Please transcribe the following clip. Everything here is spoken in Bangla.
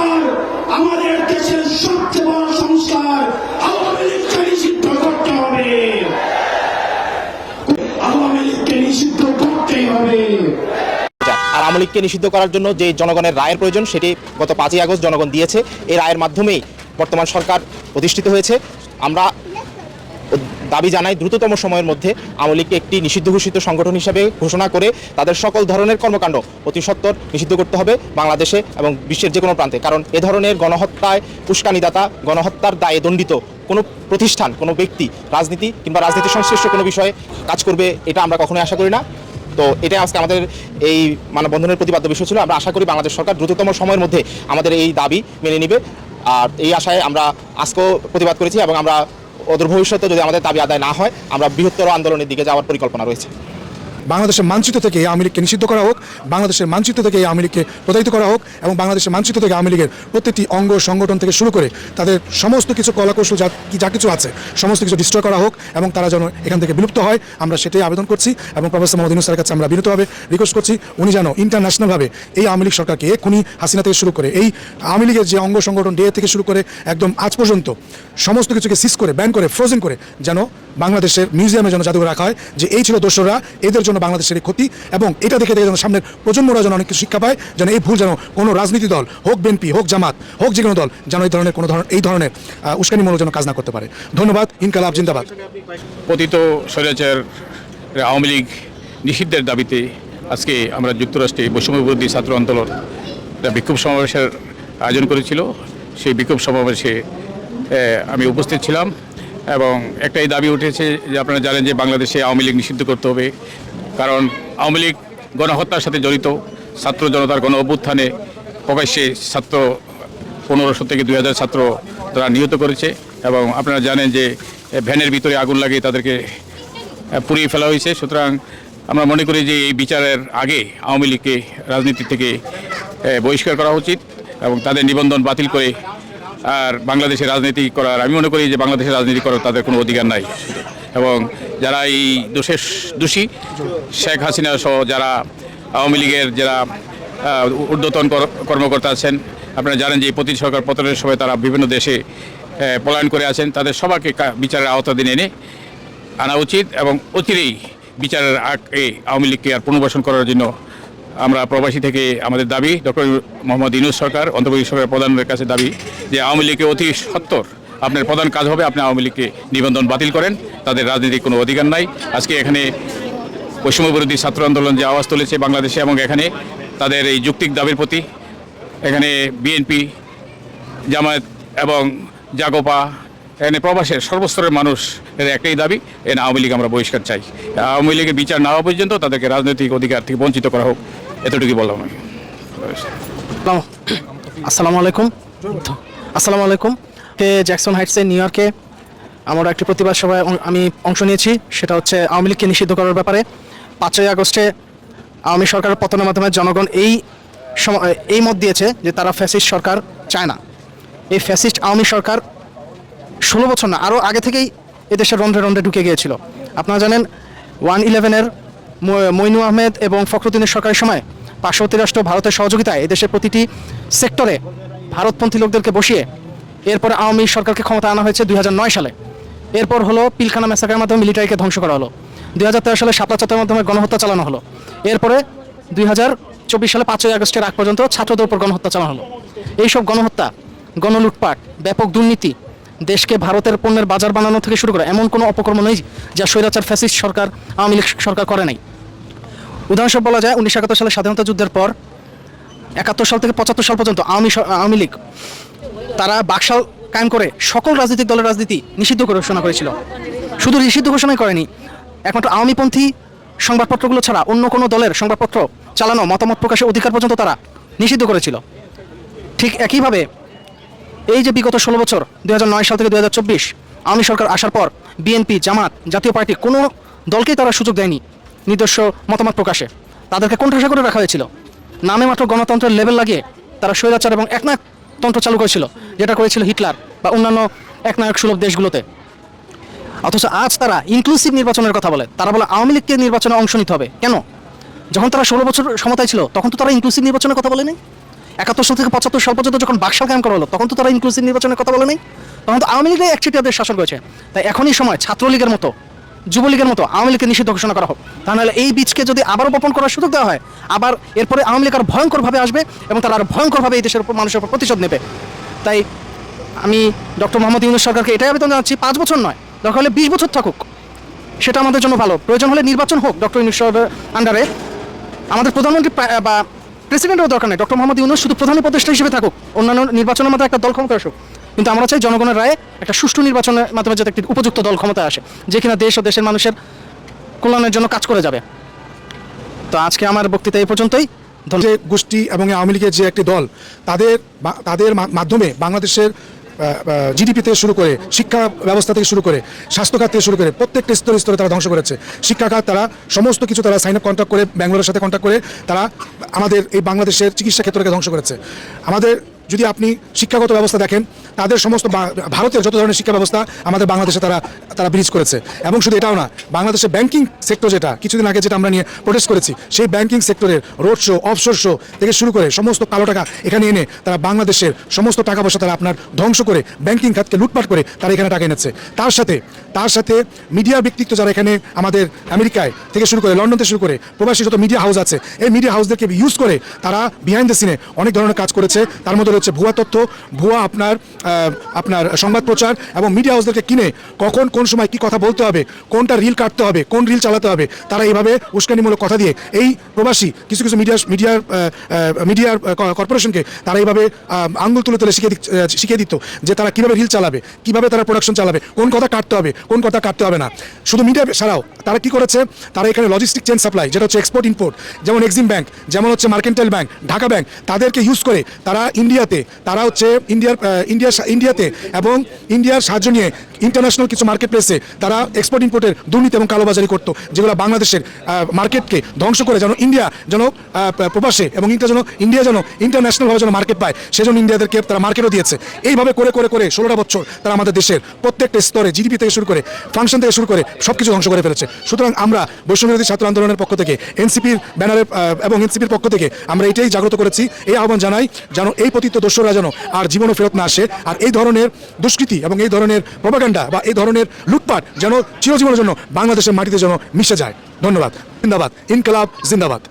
সংস্কার আমাদের দেশের সবচেয়ে বড় সংস্কার আওয়ামী লীগকে নিষিদ্ধ করতে হবে। আওয়ামী লীগকে নিষিদ্ধ করতেই হবে। আর আওয়ামী লীগকে নিষিদ্ধ করার জন্য যে জনগণের রায়ের প্রয়োজন, সেটি গত পাঁচই আগস্ট জনগণ দিয়েছে। এই রায়ের মাধ্যমেই বর্তমান সরকার প্রতিষ্ঠিত হয়েছে। আমরা দাবি জানাই দ্রুততম সময়ের মধ্যে আওয়ামী লীগকে একটি নিষিদ্ধ ঘোষিত সংগঠন হিসেবে ঘোষণা করে তাদের সকল ধরনের কর্মকাণ্ড অতি সত্বর নিষিদ্ধ করতে হবে বাংলাদেশে এবং বিশ্বের যে কোনো প্রান্তে। কারণ এ ধরনের গণহত্যায় উস্কানিদাতা, গণহত্যার দায়ে দণ্ডিত কোনো প্রতিষ্ঠান, কোনো ব্যক্তি, রাজনীতি কিংবা রাজনীতি সংশ্লিষ্ট কোনো বিষয়ে কাজ করবে, এটা আমরা কখনোই আশা করি না। তো এটাই আজকে আমাদের এই মানববন্ধনের প্রতিবাদ্য বিষয় ছিল। আমরা আশা করি বাংলাদেশ সরকার দ্রুততম সময়ের মধ্যে আমাদের এই দাবি মেনে নেবে। আর এই আশায় আমরা আজকেও প্রতিবাদ করেছি এবং আমরা অদূর ভবিষ্যতে যদি আমাদের দাবি আদায় না হয়, আমরা বৃহত্তর আন্দোলনের দিকে যাওয়ার পরিকল্পনা রয়েছে। বাংলাদেশের মানচিত্র থেকে এই আওয়ামী লীগকে নিষিদ্ধ করা হোক, বাংলাদেশের মানচিত্র থেকে এই আওয়ামী লীগকে প্রতারিত করা হোক এবং বাংলাদেশের মানচিত্র থেকে আওয়ামী লীগের প্রত্যেকটি অঙ্গ সংগঠন থেকে শুরু করে তাদের সমস্ত কিছু কলাকৌশল, যা যা কিছু আছে, সমস্ত কিছু ডিস্ট্রয় করা হোক এবং তারা যেন এখান থেকে বিলুপ্ত হয়, আমরা সেটাই আবেদন করছি এবং প্রফেসর মোহাম্মদ ইউনুস স্যারের কাছে আমরা বিনীতভাবে রিকোয়েস্ট করছি, উনি যেন ইন্টারন্যাশনালভাবে এই আওয়ামী লীগ সরকারকে এক্ষুনি হাসিনা থেকে শুরু করে এই আওয়ামী লীগের যে অঙ্গ সংগঠন ডে থেকে শুরু করে একদম আজ পর্যন্ত সমস্ত কিছুকে সিজ করে ব্যান করে ফ্রোজেন করে যেন বাংলাদেশের মিউজিয়ামে যেন জাদুঘর রাখা হয়, যে এই ছিল দোসররা, এদের জন্য বাংলাদেশের ক্ষতি এবং এটা দেখে দেখে যেন সামনের প্রজন্মরা যেন অনেক কিছু শিক্ষা পায়, যেন এই ভুল যেন কোনো রাজনীতি দল, হোক বিএনপি, হোক জামাত, হোক যে কোনো দল, যেন এই ধরনের কোনো ধরনের, এই ধরনের উস্কানিমূলক যেন কাজ না করতে পারে। ধন্যবাদ, ইনকালাব, জিন্দাবাদ। পতিত স্বৈরাচার আওয়ামী লীগ নিষিদ্ধের দাবিতে আজকে আমরা যুক্তরাষ্ট্রে বৈষম্য বিরোধী ছাত্র আন্দোলন বিক্ষোভ সমাবেশের আয়োজন করেছিল। সেই বিক্ষোভ সমাবেশে আমি উপস্থিত ছিলাম এবং একটাই দাবি উঠেছে যে আপনারা জানেন যে বাংলাদেশে আওয়ামী লীগ নিষিদ্ধ করতে হবে। কারণ আওয়ামী লীগ গণহত্যার সাথে জড়িত, ছাত্র জনতার গণ অভ্যুত্থানে প্রকাশ্যে ছাত্র পনেরোশো থেকে দুই হাজার ছাত্র তারা নিহত করেছে এবং আপনারা জানেন যে ভ্যানের ভিতরে আগুন লাগিয়ে তাদেরকে পুড়িয়ে ফেলা হয়েছে। সুতরাং আমরা মনে করি যে এই বিচারের আগে আওয়ামী লীগকে রাজনীতি থেকে বহিষ্কার করা উচিত এবং তাদের নিবন্ধন বাতিল করে আর বাংলাদেশে রাজনীতি করার আমি মনে করি যে বাংলাদেশে রাজনীতি করার তাদের কোনো অধিকার নাই। এবং যারা এই দোষের দোষী, শেখ হাসিনা সহ যারা আওয়ামী লীগের যারা ঊর্ধ্বতন কর্মকর্তা আছেন, আপনারা জানেন যে এই প্রতি সরকার পতনের সময় তারা বিভিন্ন দেশে পলায়ন করে আছেন। তাদের সবাইকে বিচারের আওতাধীন এনে আনা উচিত এবং অচিরেই বিচারের আগে আওয়ামী লীগকে আর পুনর্বাসন করার জন্য আমরা প্রবাসী থেকে আমাদের দাবি, ডক্টর মোহাম্মদ ইনুস সরকার, অন্তর্বর্তী সরকার প্রধানের কাছে দাবি যে আওয়ামী লীগকে অতি সত্তর আপনার প্রধান কাজ হবে আপনি আওয়ামী লীগকে নিবন্ধন বাতিল করেন, তাদের রাজনীতির কোনো অধিকার নাই। আজকে এখানে পশ্চিমবঙ্গ বিরোধী ছাত্র আন্দোলন যে আওয়াজ তুলেছে বাংলাদেশে এবং এখানে তাদের এই যুক্তিক দাবির প্রতি, এখানে বিএনপি, জামায়াত এবং জাগোপা, এখানে প্রবাসের সর্বস্তরের মানুষ এর একটাই দাবি, এ আওয়ামী লীগ আমরা বহিষ্কার চাই। আওয়ামী লীগের বিচার না হওয়া পর্যন্ত তাদেরকে রাজনৈতিক অধিকার থেকে বঞ্চিত করা হোক, এতটুকুই বললাম আমি। আসসালামু আলাইকুম। আসসালামু আলাইকুম। কে জ্যাকসন হাইটসে নিউ ইয়র্কে আমরা একটি প্রতিবাদ সভায় আমি অংশ নিয়েছি। সেটা হচ্ছে আওয়ামী লীগকে নিষিদ্ধ করার ব্যাপারে। পাঁচই আগস্টে আওয়ামী সরকারের পতনের মাধ্যমে জনগণ এই এই মত দিয়েছে যে তারা ফ্যাসিস্ট সরকার চায় না। এই ফ্যাসিস্ট আওয়ামী সরকার ষোলো বছর না আরও আগে থেকেই এদেশের রন্ধ্রে রন্ধ্রে ঢুকে গিয়েছিল। আপনারা জানেন, ওয়ান ইলেভেনের মইনু আহমেদ এবং ফখরুদ্দিনের সরকারের সময় পার্শ্ববর্তী রাষ্ট্র ভারতের সহযোগিতায় এদেশের প্রতিটি সেক্টরে ভারতপন্থী লোকদেরকে বসিয়ে এরপরে আওয়ামী সরকারকে ক্ষমতা আনা হয়েছে দুই হাজার নয় সালে। এরপর হলো পিলখানা মেসাকের মাধ্যমে মিলিটারিকে ধ্বংস করা হলো। দুই হাজার তেরো সালে শাপলা চত্বরের মাধ্যমে গণহত্যা চালানো হলো। এরপরে দুই চব্বিশ সালে পাঁচই আগস্টের আগ পর্যন্ত ছাত্রদের উপর গণহত্যা চালানো হলো। এইসব গণহত্যা, গণলুটপাট, ব্যাপক দুর্নীতি, দেশকে ভারতের পণ্যের বাজার বানানো থেকে শুরু করে এমন কোনো অপকর্ম নেই যা স্বৈরাচার, ফ্যাসিস্ট সরকার, আওয়ামী লীগ সরকার করে নাই। উদাহরণস্বরূপ বলা যায় উনিশশো একাত্তর সালে স্বাধীনতা যুদ্ধের পর একাত্তর সাল থেকে পঁচাত্তর সাল পর্যন্ত আওয়ামী আওয়ামী লীগ তারা বাকশাল কায়েম করে সকল রাজনৈতিক দলের রাজনীতি নিষিদ্ধ ঘোষণা করেছিল। শুধু নিষিদ্ধ ঘোষণাই করেনি, একমাত্র আওয়ামীপন্থী সংবাদপত্রগুলো ছাড়া অন্য কোনো দলের সংবাদপত্র চালানো মতামত প্রকাশের অধিকার পর্যন্ত তারা নিষিদ্ধ করেছিল। ঠিক একইভাবে এই যে বিগত ষোলো বছর দু হাজার নয় সাল থেকে দুই আওয়ামী সরকার আসার পর বিএনপি, জামাত জাতীয় পার্টি কোনো দলকেই তারা সুযোগ দেয়নি নিজস্ব মতামত প্রকাশে। তাদেরকে কোন কোণঠাসা করে রাখা হয়েছিল। নামে মাত্র গণতন্ত্রের লেভেল লাগিয়ে তারা স্বৈরাচার এবং একনায়ক তন্ত্র চালু করেছিল, যেটা করেছিল হিটলার বা অন্যান্য একনায়ক সুলভ দেশগুলোতে। অথচ আজ তারা ইনক্লুসিভ নির্বাচনের কথা বলে। তারা বলে আওয়ামী লীগকে নির্বাচনে অংশ নিতে হবে। কেন? যখন তারা ষোলো বছর ক্ষমতায় ছিল, তখন তো তারা ইনক্লুসিভ নির্বাচনের কথা বলেনি। একাত্তর সাল থেকে পঁচাত্তর সাল পর্যন্ত যখন বাকশাল কায়েম করা হলো, তখন তো তারা ইনক্লুসিভ নির্বাচনের কথা বলে নেই তখন তো আওয়ামী লীগরাই একচেটিয়া দেশ শাসন করেছে। তাই এখনই সময় ছাত্রলীগের মতো যুবলীগের মতো আওয়ামী লীগকে নিষিদ্ধ ঘোষণা করা হোক। তা নাহলে এই বীজকে যদি আবারও বপন করার সুযোগ দেওয়া হয়, আবার এরপরে আওয়ামী লীগ আর ভয়ঙ্করভাবে আসবে এবং তারা আর ভয়ঙ্করভাবে এই দেশের উপর মানুষের উপর প্রতিশোধ নেবে। তাই আমি ডক্টর মোহাম্মদ ইউনুস সরকারকে এটাই আবেদন জানাচ্ছি, পাঁচ বছর নয়, দরকার হলে বিশ বছর থাকুক। সেটা আমাদের জন্য ভালো। প্রয়োজন হলে নির্বাচন হোক, ডক্টর ইউনুস সরকারের আন্ডারে। আমাদের প্রধানমন্ত্রী বা প্রেসিডেন্টও দরকার নেই। ডক্টর মোহাম্মদ ইউনুস শুধু প্রধান উপদেষ্টা হিসেবে থাকুক, অন্যান্য নির্বাচনের মধ্যে একটা দল ক্ষমতা আসুক। কিন্তু আমরা চাই জনগণের রায়ে একটা সুষ্ঠু নির্বাচনের মাধ্যমে যাতে একটি উপযুক্ত দল ক্ষমতায় আসে, যে কিনা দেশ ও দেশের মানুষের কল্যাণের জন্য কাজ করে যাবে। তো আজকে আমার বক্তৃতা এই পর্যন্তই। যে গোষ্ঠী এবং আওয়ামী লীগের যে একটি দল, তাদের তাদের মাধ্যমে বাংলাদেশের জিডিপি থেকে শুরু করে শিক্ষা ব্যবস্থা থেকে শুরু করে স্বাস্থ্যখাত থেকে শুরু করে প্রত্যেকটা স্তরে স্তরে তারা ধ্বংস করেছে। শিক্ষাখাত তারা, সমস্ত কিছু তারা সাইন আপ কন্ট্যাক্ট করে, ব্যাঙ্গালোরের সাথে কন্ট্যাক্ট করে তারা আমাদের এই বাংলাদেশের চিকিৎসা ক্ষেত্রকে ধ্বংস করেছে। আমাদের যদি আপনি শিক্ষাগত ব্যবস্থা দেখেন তাদের সমস্ত ভারতের যত ধরনের শিক্ষা ব্যবস্থা আমাদের বাংলাদেশে তারা তারা ব্রিজ করেছে। এবং শুধু এটাও না বাংলাদেশের ব্যাংকিং সেক্টর যেটা, কিছুদিন আগে যেটা আমরা নিয়ে প্রোটেস্ট করেছি, সেই ব্যাংকিং সেক্টরের রোড শো অফশোর শো থেকে শুরু করে সমস্ত কালো টাকা এখানে এনে তারা বাংলাদেশের সমস্ত টাকা পয়সা তারা আপনার ধ্বংস করে ব্যাংকিং খাতকে লুটপাট করে তারা এখানে টাকা এনেছে। তার সাথে তার সাথে মিডিয়া ব্যক্তিত্ব যারা এখানে আমাদের আমেরিকায় থেকে শুরু করে লন্ডন থেকে শুরু করে প্রবাসী যত মিডিয়া হাউস আছে, এই মিডিয়া হাউসদেরকে ইউজ করে তারা বিহাইন্ড দ্য সিনে অনেক ধরনের কাজ করেছে। তার মধ্যে রয়েছে ভুয়া তথ্য, ভুয়া আপনার আপনার সংবাদ প্রচার এবং মিডিয়া হাউসদেরকে কিনে কখন কোন সময় কি কথা বলতে হবে কোনটা রিল কাটতে হবে কোন রিল চালাতে হবে তারা এইভাবে উস্কানিমূলক কথা দিয়ে এই প্রবাসী কিছু কিছু মিডিয়া মিডিয়ার মিডিয়ার কর্পোরেশনকে তারা এইভাবে আহ, আঙ্গুল তুলে তুলে শিখিয়ে শিখিয়ে দিত যে তারা কীভাবে রিল চালাবে কীভাবে তারা প্রোডাকশন চালাবে কোন কথা কাটতে হবে কোন কথা কাটতে হবে না। শুধু মিডিয়া ছাড়াও তারা কি করেছে তারা এখানে লজিস্টিক চেন সাপ্লাই যেটা হচ্ছে এক্সপোর্ট ইম্পোর্ট যেমন এক্সিম ব্যাংক যেমন হচ্ছে মার্কেন্টাইল ব্যাংক ঢাকা ব্যাংক তাদেরকে ইউজ করে তারা ইন্ডিয়াতে তারা হচ্ছে ইন্ডিয়ার ইন্ডিয়া ইন্ডিয়াতে এবং ইন্ডিয়ার সাহায্য নিয়ে ইন্টারন্যাশনাল কিছু মার্কেট প্লেসে তারা এক্সপোর্ট ইম্পোর্টের দুর্নীতি এবং কালোবাজারি করতো, যেগুলো বাংলাদেশের মার্কেটকে ধ্বংস করে, যেন ইন্ডিয়া যেন প্রবাসে এবং ইন্ডিয়া যেন ইন্ডিয়া যেন ইন্টারন্যাশনালভাবে যেন মার্কেট পায়, সেজন্য ইন্ডিয়াদেরকে তারা মার্কেটও দিয়েছে। এইভাবে করে করে করে ষোলোটা বছর তারা আমাদের দেশের প্রত্যেকটা স্তরে জিডিপি থেকে শুরু করে ফাংশন থেকে শুরু করে সব কিছু ধ্বংস করে ফেলেছে। সুতরাং আমরা বৈষম্যবিরোধী ছাত্র আন্দোলনের পক্ষ থেকে এনসিপির ব্যানারের এবং এনসিপির পক্ষ থেকে আমরা এটাই জাগ্রত করেছি, এই আহ্বান জানাই যেন এই পতিত দস্যুরা যেন আর জীবনও ফেরত না আসে, আর এই ধরনের দুষ্কৃতি এবং এই ধরনের প্রপাগান্ডা বা এই ধরনের লুটপাট যেন চিরজীবনের জন্য বাংলাদেশের মাটিতে যেন মিশে যায়। ধন্যবাদ। জিন্দাবাদ। জিন্দাবাদ।